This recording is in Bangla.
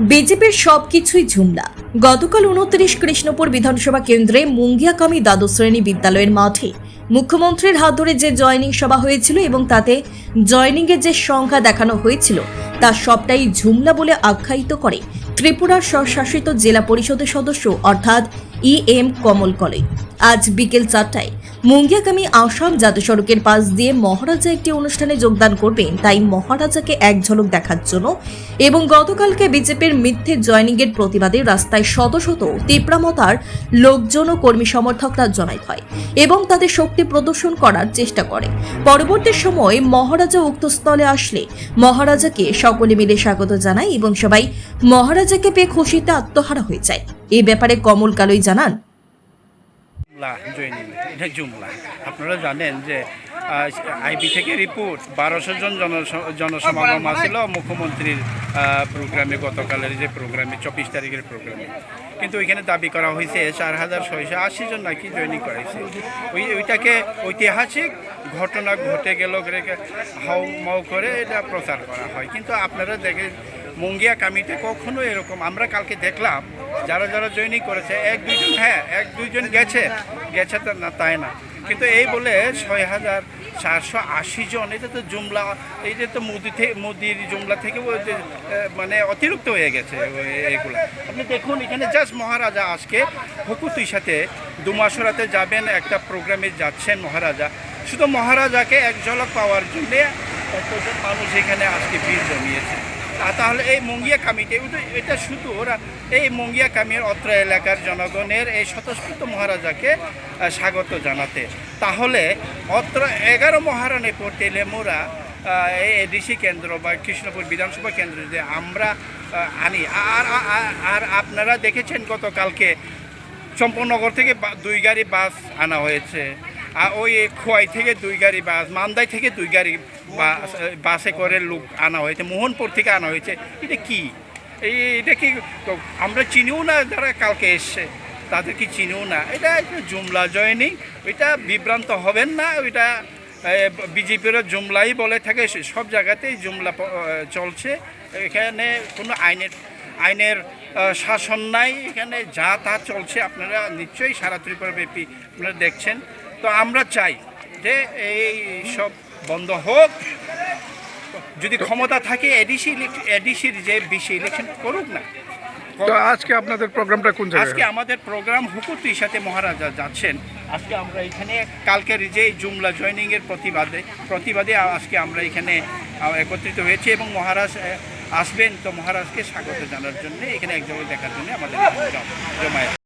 বিজেপির সবকিছুই ঝুমলা। গতকাল উনত্রিশ কৃষ্ণপুর বিধানসভা কেন্দ্রে মুঙ্গিয়াকামী দ্বাদশ শ্রেণি বিদ্যালয়ের মাঠে মুখ্যমন্ত্রীর হাত ধরে যে জয়নিং সভা হয়েছিল এবং তাতে জয়নিংয়ের যে সংখ্যা দেখানো হয়েছিল, তা সবটাই ঝুমলা বলে আখ্যায়িত করে ত্রিপুরার স্বশাসিত জেলা পরিষদের সদস্য, অর্থাৎ ই এম কমল কলে আজ বিকেল চারটায় মুঙ্গিয়াকামী আসাম জাতীয় সড়কের পাশ দিয়ে মহারাজা একটি অনুষ্ঠানে যোগদান করবেন। তাই মহারাজাকে এক ঝলক দেখার জন্য এবং গতকালকে বিজেপির মিথ্যে জয়নিংয়ের প্রতিবাদে রাস্তায় শত শত তীব্রামতার লোকজন ও কর্মী সমর্থকরা জনায়েত হয় এবং তাদের শক্তি প্রদর্শন করার চেষ্টা করে। পরবর্তী সময় মহারাজা উক্ত স্থলে আসলে মহারাজাকে সকলে মিলে স্বাগত জানায় এবং সবাই মহারাজাকে পেয়ে খুশিতে আত্মহারা হয়ে যায়। এ ব্যাপারে কমল কালই জানান জুমলা জুমলা আপনারা জানেন যে আইবি থেকে রিপোর্ট, বারোশো জন জন- জনসমাগম আসছিল মুখ্যমন্ত্রীর প্রোগ্রামে, গতকালের যে প্রোগ্রামে, চব্বিশ তারিখের প্রোগ্রামে। কিন্তু ওইখানে দাবি করা হয়েছে চার হাজার ছয়শো আশি জন নাকি জয়নিং করাইছে ওই, ওইটাকে ঐতিহাসিক ঘটনা ঘটে গেল, হাউ মাউ করে এটা প্রচার করা হয়। কিন্তু আপনারা দেখেন, মঙ্গিয়া কামিতে কখনো এরকম, আমরা কালকে দেখলাম যারা যারা জয়নিং করেছে, এক দুইজন হ্যাঁ এক দুইজন গেছে। গেছে না, তাই না। কিন্তু এই বলে ছয় হাজার চারশো আশি জন এটা তো জুমলা, এই যে তো মোদি থেকে মোদির জুমলা থেকে মানে অতিরিক্ত হয়ে গেছে এইগুলা আপনি দেখুন, এখানে জাস্ট মহারাজা আজকে হুকুতুই সাথে দুমাসরাতে যাবেন, একটা প্রোগ্রামে যাচ্ছেন মহারাজা। শুধু মহারাজাকে এক ঝলক পাওয়ার জন্যে কতজন মানুষ এখানে আজকে ভিড় জমিয়েছে। তাহলে এই মঙ্গিয়া কামিতে এটা- শুধু ওরা এই মঙ্গিয়া কামির অত্র এলাকার জনগণের এই স্বতঃস্ফূর্ত মহারাজাকে স্বাগত জানাতে। তাহলে অত্র এগারো মহারানী পড়তে আহ, এই এডিসি কেন্দ্র বা কৃষ্ণপুর বিধানসভা কেন্দ্র যে আমরা আনি। আর আর- আপনারা দেখেছেন গতকালকে চম্পনগর থেকে দুই গাড়ি বাস আনা হয়েছে। আর ওই খোয়াই থেকে দুই গাড়ি বাস, মান্দাই থেকে দুই গাড়ি বাস বাসে করে লোক আনা হয়েছে, মোহনপুর থেকে আনা হয়েছে। এটা কি? এই এটা কি? আমরা চিনিও না যারা কালকে এসছে, তাদের কি চিনিও না। এটা জুমলা জয়নিং, ওইটা বিভ্রান্ত হবেন না, ওইটা বিজেপিরও জুমলাই বলে থাকে সব জায়গাতেই জুমলা চলছে। এখানে কোনো আইনের আইনের শাসন নাই, এখানে যা তা চলছে, আপনারা নিশ্চয়ই সারা ত্রিপুরাব্যাপী আপনারা দেখছেন। তো আমরা চাই যে এই সব বন্ধ হোক। যদি ক্ষমতা থাকে এডিসি এডিসির যে বিশি ইলেকশন করুক না তো আজকে আপনাদের প্রোগ্রামটা কোন আজকে আমাদের প্রোগ্রাম হুকুতির সাথে মহারাজা যাচ্ছেন। আজকে আমরা এখানে কালকের যে জুমলা জয়নিং এর প্রতিবাদে প্রতিবাদে আজকে আমরা এখানে একত্রিত হয়েছি এবং মহারাজ আসবেন। তো মহারাজকে স্বাগত জানার জন্য এখানে এক জায়গায় দেখার জন্য আমাদের জম- জমায়েত।